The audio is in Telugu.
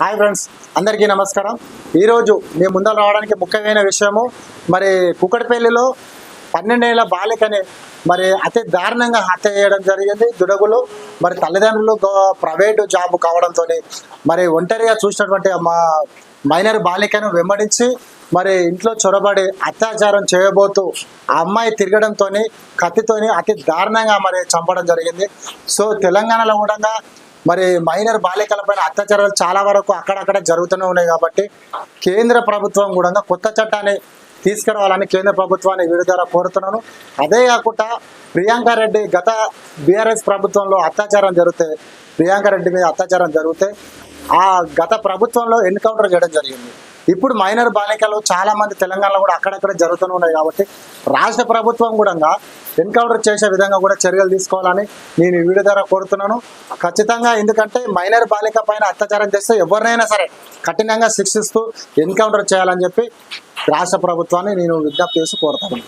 హాయ్ ఫ్రెండ్స్ అందరికీ నమస్కారం. ఈరోజు మేము ముందర రావడానికి ముఖ్యమైన విషయము మరి కుక్కడిపల్లిలో పన్నెండేళ్ళ బాలికని మరి అతి దారుణంగా హత్య చేయడం జరిగింది. దుడగులు మరి తల్లిదండ్రులు ప్రైవేటు జాబ్ కావడంతో మరి ఒంటరిగా చూసినటువంటి మా మైనర్ బాలికను వెంబడించి మరి ఇంట్లో చొరబడి అత్యాచారం చేయబోతూ ఆ అమ్మాయి తిరగడంతో కత్తితోని అతి దారుణంగా మరి చంపడం జరిగింది. సో తెలంగాణలో కూడా మరి మైనర్ బాలికల పైన అత్యాచారాలు చాలా వరకు అక్కడక్కడ జరుగుతూనే ఉన్నాయి కాబట్టి కేంద్ర ప్రభుత్వం కూడా కొత్త చట్టాన్ని తీసుకురావాలని కేంద్ర ప్రభుత్వాన్ని వీడి ద్వారా కోరుతున్నాను. అదే కాకుండా ప్రియాంక రెడ్డి గత బీఆర్ఎస్ ప్రభుత్వంలో అత్యాచారం జరిగితే ప్రియాంక రెడ్డి మీద అత్యాచారం జరిగితే ఆ గత ప్రభుత్వంలో ఎన్కౌంటర్ చేయడం జరిగింది. ఇప్పుడు మైనర్ బాలికలు చాలా మంది తెలంగాణలో కూడా అక్కడక్కడ జరుగుతూనే ఉన్నాయి కాబట్టి రాష్ట్ర ప్రభుత్వం కూడా ఎన్కౌంటర్ చేసే విధంగా కూడా చర్యలు తీసుకోవాలని నేను ఈ వీడియో ద్వారా కోరుతున్నాను. ఖచ్చితంగా ఎందుకంటే మైనర్ బాలిక పైన అత్యాచారం చేస్తే ఎవరినైనా సరే కఠినంగా శిక్షిస్తూ ఎన్కౌంటర్ చేయాలని చెప్పి రాష్ట్ర ప్రభుత్వాన్ని నేను విజ్ఞప్తి చేసి కోరుతాను